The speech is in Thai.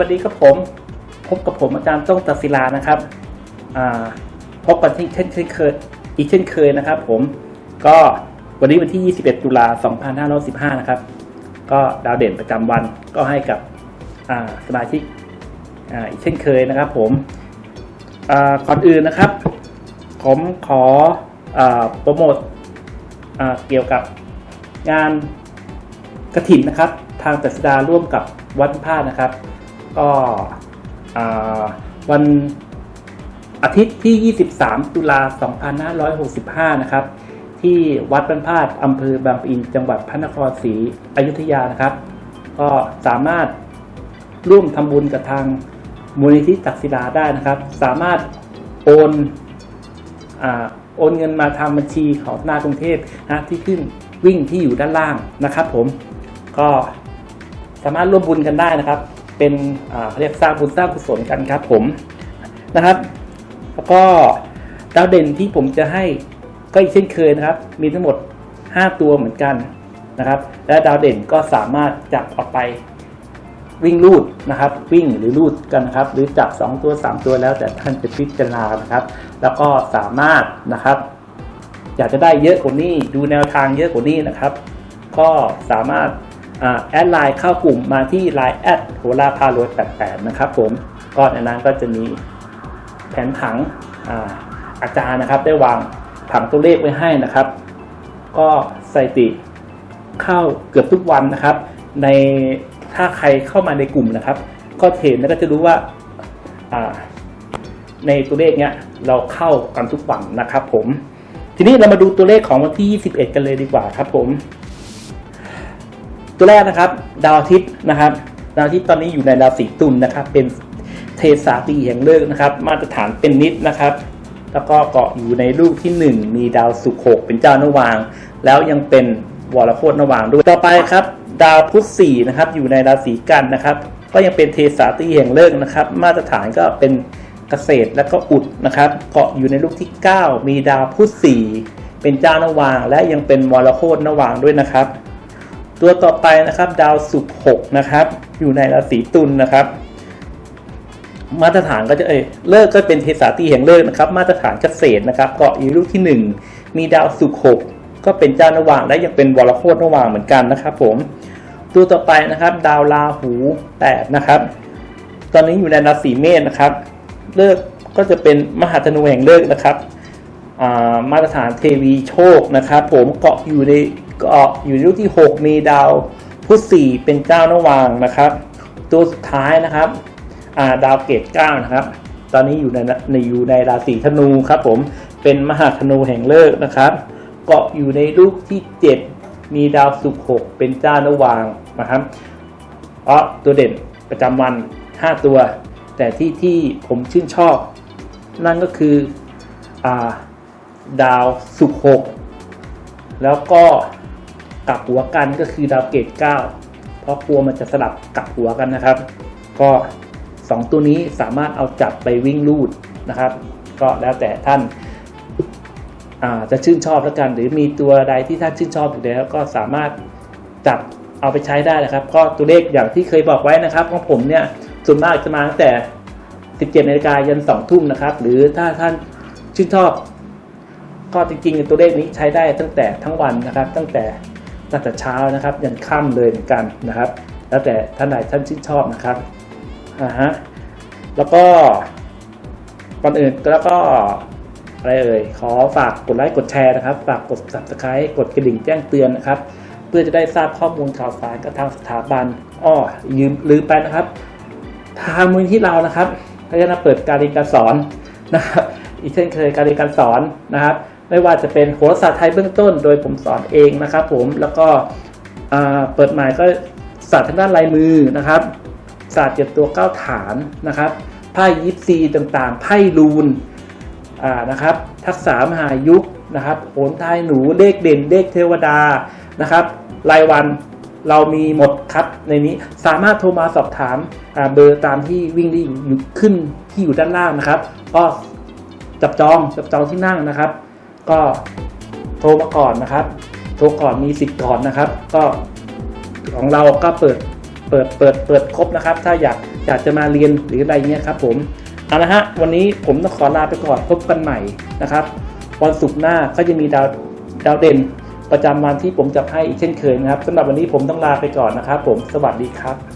วัสดีครับผม พบกับผมอาจารย์ต้องตัดศิลานะครับพบกันที่เช่นเคยอีกเช่นเคยนะครับ ผมก็วันนี้วันที่ 21 ตุลา2515 นะครับ ก็ดาวเด่นประจำวันก็ให้กับสมาชิกออีกเช่นเคยนะครับ ผมก่อนอื่นนะครับ ผมขออโปรโมทเกี่ยวกับงานกระถินนะครับ ทางจัดสดาร่วมกับวัดพานะครับ ก็วันอาทิตย์ที่ 23 ตุลา 2565 นะครับ ที่วัดบ้านพาดอำเภอบางปะอิน จังหวัดพระนครศรีอยุธยานะครับ ก็สามารถร่วมทำบุญกับทางมูลนิธิตักศิลาได้นะครับ สามารถโอนอโอนเงินมาทางบัญชีของนาคากรุงเทพนะที่ขึ้นวิ่งที่อยู่ด้านล่างนะครับ ผมก็สามารถร่วมบุญกันได้นะครับ เป็นเขาเรียกสร้างบุญสร้างกุศลกันครับผมนะครับ แล้วก็ดาวเด่นที่ผมจะให้ก็อีกเช่นเคยนะครับ มีทั้งหมด 5 ตัวเหมือนกันนะครับ และดาวเด่นก็สามารถจับออกไปวิ่งลูดนะครับ วิ่งหรือลูดกันนะครับ หรือจับ 2 ตัว 3 ตัวแล้วแต่ท่านจะพิจารณานะครับ แล้วก็สามารถนะครับ อยากจะได้เยอะกว่านี้ดูแนวทางเยอะกว่านี้นะครับ ก็สามารถ แอดไลน์เข้ากลุ่มมาที่ Line แอดโหราพารวย88นะครับผมก็ในนั้นก็จะมีแผนผังอาอาจารย์นะครับ ได้วางผังตัวเลขไว้ให้นะครับ ก็สถิติเข้าเกือบทุกวันนะครับ ในถ้าใครเข้ามาในกลุ่มนะครับ ก็เห็นแล้วก็จะรู้ว่าอ่าในตัวเลขเนี้ยเราเข้ากันทุกวันนะครับ ผม ทีนี้เรามาดูตัวเลขของวันที่ 21 กันเลยดีกว่าครับผม ตัวแรกนะครับ ดาวอาทิตย์นะครับ ดาวอาทิตย์ตอนนี้อยู่ในราศีตุลนะครับ เป็นเทสาตีแห่งเลิกนะครับ มาตรฐานเป็นนิดนะครับ แล้วก็เกาะอยู่ในลูกที่ 1 มีดาวสุขหกเป็นเจ้านวาง แล้วยังเป็นวรโคตนวางด้วย ต่อไปครับ ดาวพุธสี่นะครับอยู่ในราศีกันนะครับ ก็ยังเป็นเทสาตีแห่งเลิกนะครับ มาตรฐานก็เป็นเกษตรและก็อุดนะครับ เกาะอยู่ในลูกที่ 9 มีดาวพุธสี่เป็นเจ้านวาง และยังเป็นวรโคตนวางด้วยนะครับ ตัวต่อไปนะครับดาวศุกร์หกนะครับ อยู่ในราศีตุลนะครับ มาตรฐานก็จะเอยเลิกก็เป็นเทสาตีแห่งเลิกนะครับ มาตรฐานเกษตรนะครับเกาะอยู่ลูกที่หนึ่งมีดาวศุกร์หกก็เป็นเจ้านว่างและยังเป็นวรโคตนว่างเหมือนกันนะครับ ผมตัวต่อไปนะครับ ดาวราหูแปดนะครับ ตอนนี้อยู่ในราศีเมษนะครับ เลิกก็จะเป็นมหาธนูแห่งเลิกนะครับามาตรฐานเทวีโชคนะครับ ผมเกาะอยู่ใน กาะอยู่ในลูกที่ 6 มีดาวพุธสี่เป็นเจ้านวางนะครับ ตัวสุดท้ายนะครับาดาวเกตเก้านะครับ ตอนนี้อยู่ในในอยู่ในราศีธนูครับผมเป็นมหาธนูแห่งเลิกนะครับ เกาะอยู่ในลูกที่ 7 มีดาวศุกร์หกเป็นเจ้านวางนะครับเพราะตัวเด่นประจำวัน 5 ตัว แต่ที่ที่ผมชื่นชอบ นั่นก็คืออาดาวศุกร์หกแล้วก็ กลับหัวกันก็คือดาวเกต 9 เพราะกลัวมันจะสลับกลับหัวกันนะครับ ก็ 2 ตัวนี้สามารถเอาจับไปวิ่งลูดนะครับ ก็แล้วแต่ท่านอาจะชื่นชอบแล้วกัน หรือมีตัวใดที่ท่านชื่นชอบอยู่แล้วก็สามารถจับเอาไปใช้ได้นะครับ ก็ตัวเลขอย่างที่เคยบอกไว้นะครับของผมเนี่ยส่วนมากจะมาตั้งแต่ 17นาฬิกายัน2ทุ่มนะครับ หรือถ้าท่านชื่นชอบก็จริงๆตัวเลขนี้ใช้ได้ตั้งแต่ทั้งวันนะครับ ตั้งแต่ ตั้งแต่เช้านะครับ ยันค่ำเลยเหมือนกันนะครับ แล้วแต่ท่านใดท่านชื่นชอบนะครับอ่าฮะแล้วก็ก่อนอื่นแล้วก็อะไรเอ่ยขอฝากกดไลค์กดแชร์นะครับ ฝากกด subscribe กดกระดิ่งแจ้งเตือนนะครับ เพื่อจะได้ทราบข้อมูลข่าวสารกับทางสถาบันอ้อยืมลืมไปนะครับ ทางมูลที่เรานะครับก็จะเปิดการเรียนการสอนนะครับ อีกเช่นเคยการเรียนการสอนนะครับ ไม่ว่าจะเป็นโหราศาสตร์ไทยเบื้องต้น โดยผมสอนเองนะครับผมแล้วก็เปิดหม่ก็ศาสตร์ทางด้านลายมือนะครับ ศาสตร์เจ็ดตัวเก้าฐานนะครับไพ่ยิปซีต่างๆไพ่รูนนะครับ ทักษะมหายุคนะครับโหนทายหนูเลขเด่นเลขเทวดานะครับ รายวันเรามีหมดครับในนี้สามารถโทรมาสอบถามาเบอร์ตามที่วิ่งที่อยู่ขึ้นที่อยู่ด้านล่างนะครับก็จับจองจับจองที่นั่งนะครับ ก็โทรมาก่อนนะครับ โทรก่อนมีสิทธิ์ก่อนนะครับ ก็ของเราก็เปิดเปิดเปิดเปิดครบนะครับ ถ้าอยากอยากจะมาเรียนหรืออะไรเงี้ยครับผมเอาละฮะวันนี้ผมต้องขอลาไปก่อนพบกันใหม่นะครับ วันศุกร์หน้าก็จะมีดาวดาวเด่นประจำวันที่ผมจะให้อีกเช่นเคยนะครับสำหรับวันนี้ผมต้องลาไปก่อนนะครับ ผมสวัสดีครับ